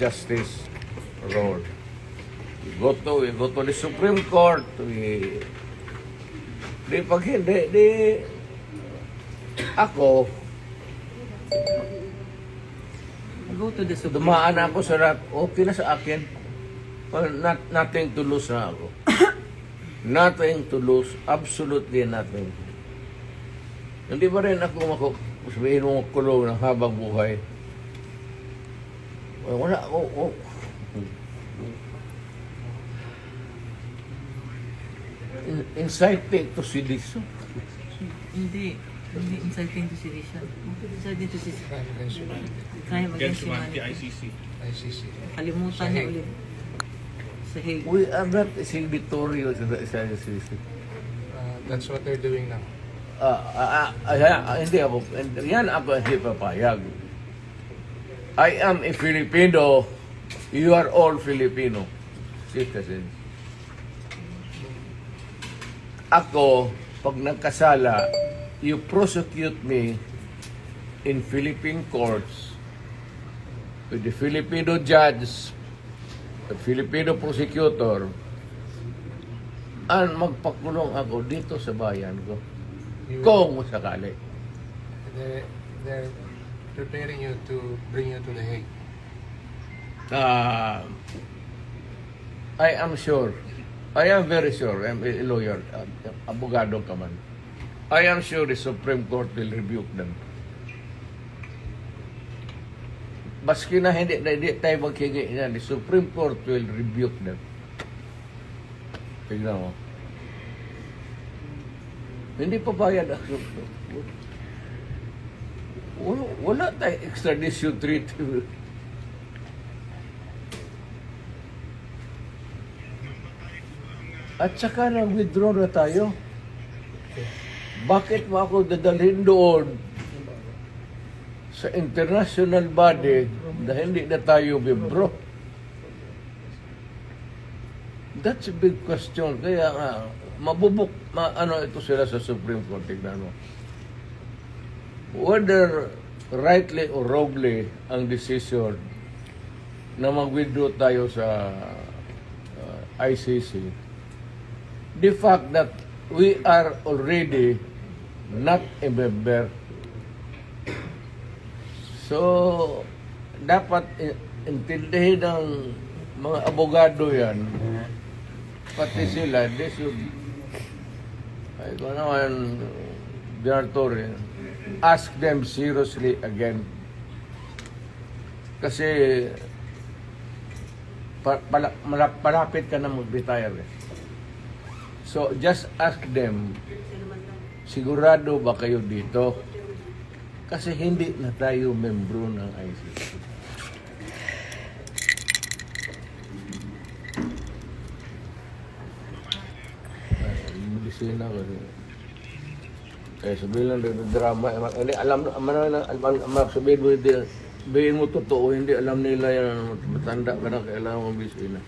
justice road. We go to, we go to the Supreme Court, we, di pag hindi, di, ako, Go to the Supreme dumaan ako sa rat, okay na sa akin. Well, not, nothing to lose na ako. nothing to lose, absolutely nothing. Hindi ba rin ako mako, sabihin mo kulong ng habang buhay? Wala ako, oh, In- inciting to sedition. Hindi. Hindi inciting to sedition. Inciting to sedition. Crime against humanity. Crime against Against humanity, humanity. ICC. ICC. Kalimutan niya ulit. Sa Hague. We are not signatory sa sa ICC. Uh, that's what they're doing now. Ah, ah, ah, ah, ah, hindi ako, yan ako hindi papayag. I am a Filipino. You are all Filipino citizens. Ako, pag nagkasala, you prosecute me in Philippine courts with the Filipino judge, the Filipino prosecutor, and magpakulong ako dito sa bayan ko. Kung sakali. They're, they're preparing you to bring you to the Hague. Uh, I am sure, I am very sure, I'm a lawyer, uh, abogado ka man. I am sure the Supreme Court will rebuke them. Baski na hindi, na hindi tayo maghingi yan, the Supreme Court will rebuke them. Tignan mo. Hindi pa bayad ang Supreme Court. Wala, wala tayong extradition treaty. At saka nag-withdraw na tayo. Bakit mo ako dadalhin doon sa international body na hindi na tayo bibro? That's a big question. Kaya nga, mabubuk, ma, ano ito sila sa Supreme Court, tignan mo. Whether rightly or wrongly ang decision na mag-withdraw tayo sa uh, ICC, the fact that we are already not a member. So, dapat intindihin ng mga abogado yan, pati sila, they should, ay ko naman, General Torre, ask them seriously again. Kasi, malapit ka na mag-retire. eh. So, just ask them, sigurado ba kayo dito? Kasi hindi na tayo membro ng ICC. Ay, Medisina ko rin. Eh, sabihin lang ng drama. eh, Hindi, alam, alam, alam, alam, alam, sabihin mo, hindi, sabihin mo totoo, hindi alam nila yan, matanda ka na, kailangan mo bisina.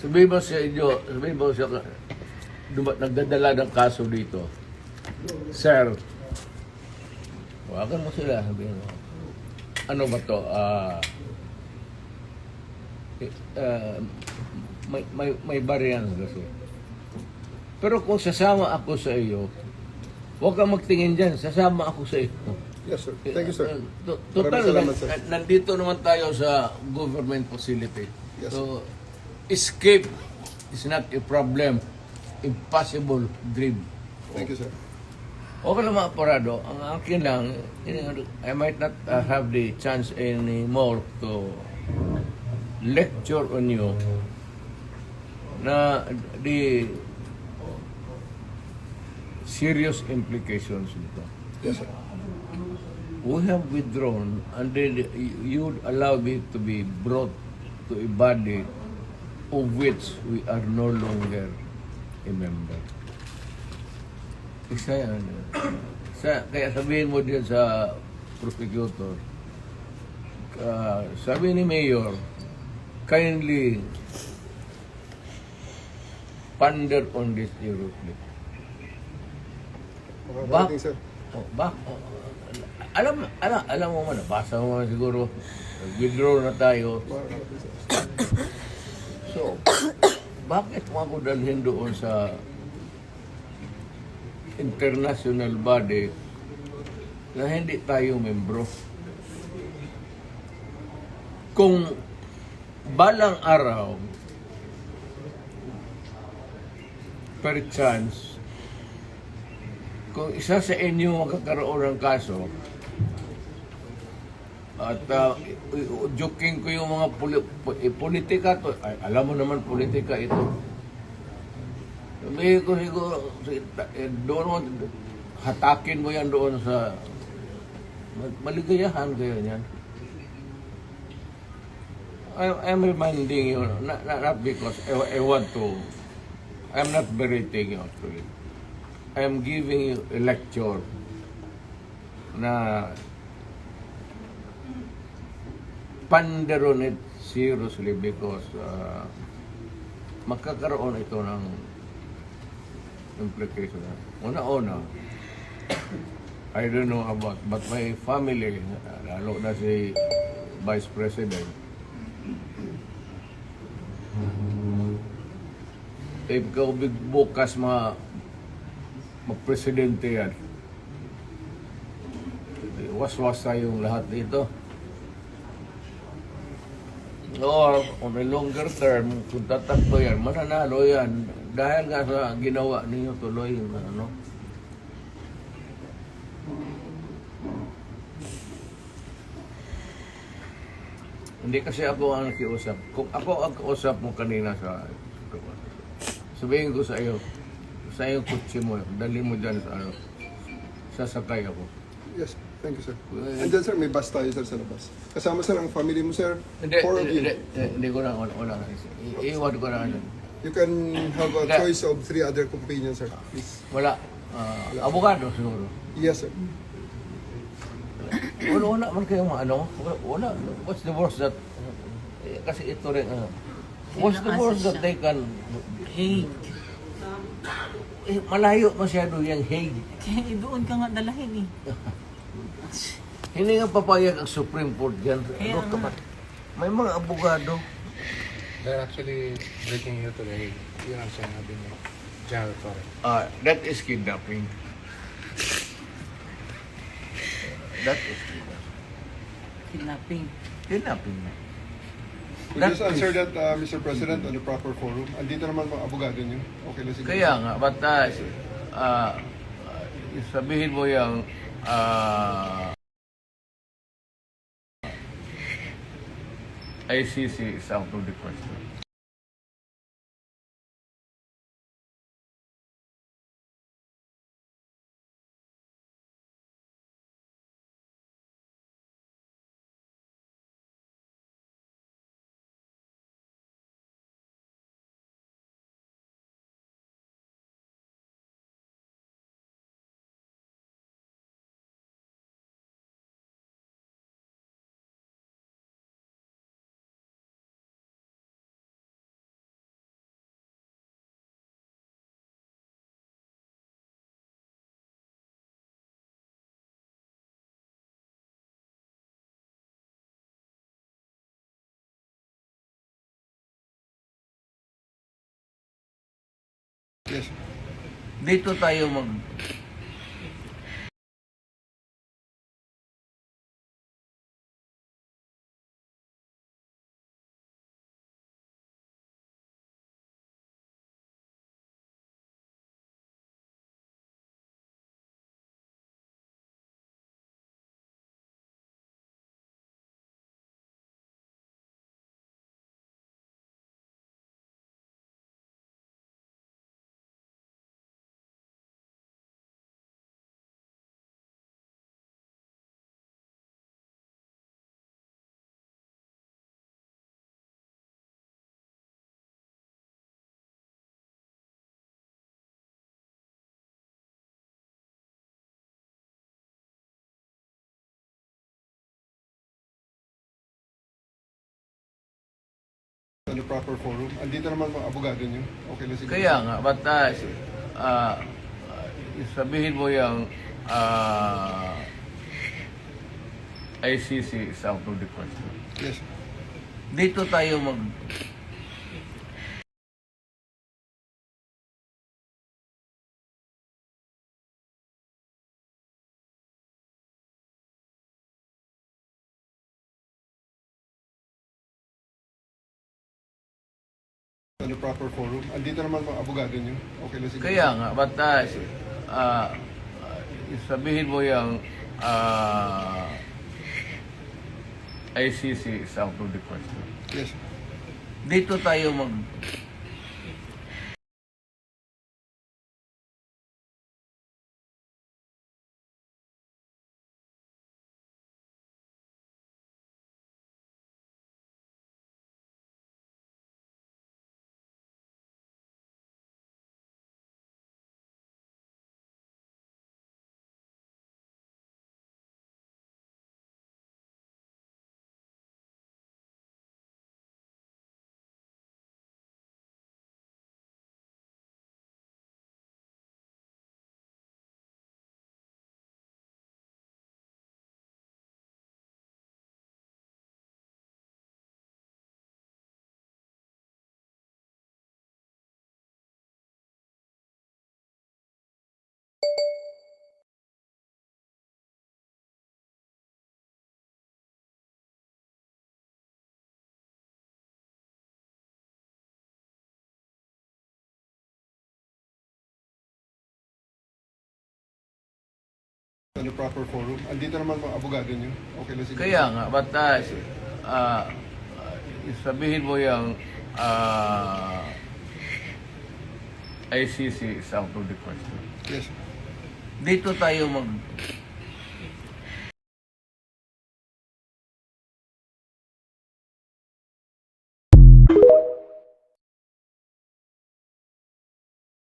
Sabihin mo sa inyo, sabihin mo sa duma, nagdadala ng kaso dito. Sir, wagan mo sila, sabihin mo. Ano ba to? Eh, ah, may, may, may bariyan kasi. Pero kung sasama ako sa iyo, huwag kang magtingin dyan, sasama ako sa iyo. Yes, sir. Thank you, sir. Uh, to- Total, salamat, sir. nan- nandito naman tayo sa government facility. Yes, so, escape is not a problem. Impossible dream. Thank you, sir. Okay lang mga parado. Ang akin lang, I might not uh, have the chance anymore to lecture on you na the serious implications nito. Yes, sir. We have withdrawn and then you would allow me to be brought to a body of which we are no longer a member. Isa yan. Sa, kaya sabihin mo din sa prosecutor, uh, sabi ni Mayor, kindly ponder on this seriously. Bak? Oh, bak? oh, alam, alam, alam mo man, nabasa mo man siguro, withdraw na tayo. So, bakit mo ako dalhin doon sa international body na hindi tayo membro? Kung balang araw, per chance, kung isa sa inyo magkakaroon ng kaso, at uh, joking ko yung mga poli- po- eh, politika to. Alam mo naman politika ito. Sabi ko siguro, eh, doon hatakin mo yan doon sa ma- maligayahan kayo niyan. I'm reminding you, not, not, not because I, I want to, I'm not berating you actually. I'm giving you a lecture na ponder on it seriously because uh, magkakaroon ito ng implication. Una-una, I don't know about, but my family, lalo na si Vice President, if ikaw bukas ma magpresidente yan, was-was tayong lahat dito. Or on a longer term, kung tatakbo yan, mananalo yan. Dahil nga sa ginawa ninyo tuloy, ano, Hindi kasi ako ang nakiusap. Kung ako ang kausap mo kanina sa sabihin ko sa iyo, sa iyo kutsi mo, dali mo dyan sa ano, sasakay ako. Yes, thank you, sir. And then, sir, may bus tayo, sir, sa labas. Kasama, sir, ang family mo, sir. Hindi, Four of hindi, you. hindi, hindi ko na, wala, wala na. I- Iwan ko na. ano. You can have a choice of three other companions, sir. Please. Wala. Ah, abogado siguro. Yes, sir. Wala, wala man kayo mga ano. Wala, wala. What's the worst that, eh, kasi ito rin, ano, what's the worst that they can, Hague. eh, malayo masyado yung Hague. Kaya eh, doon ka nga dalahin eh. Hindi nga papayag ang Supreme Court dyan. Kaya Ano ka nga. ba? May mga abogado. They're actually breaking you to the Hague. Yun ang sinabi ni General Torre. Ah, that is kidnapping. That is kidnapping. Kidnapping. Kidnapping. We That just answer is- that, uh, Mr. President, on the proper forum. Andito naman mga abogado niyo. Okay lang siguro. Kaya nga, but uh, ah, sabihin mo yung ah, ICC is out of the question. Yes. Dito tayo mag On the proper forum. Andito naman mga abogado niyo. Okay lang siguro. Kaya nga, but uh, uh, sabihin mo yung uh, ICC is out of the question. Yes. Dito tayo mag... The proper forum. Andito naman mga abogado niyo. Okay lang siguro. Kaya nga, but uh, uh, sabihin mo yung uh, ICC is out of the question. Yes. Dito tayo mag... The proper forum. Andito naman mga abogado niyo. Okay lang siguro. Kaya nga, but uh, uh, sabihin mo yung uh, ICC is out of the question. Yes. Dito tayo mag...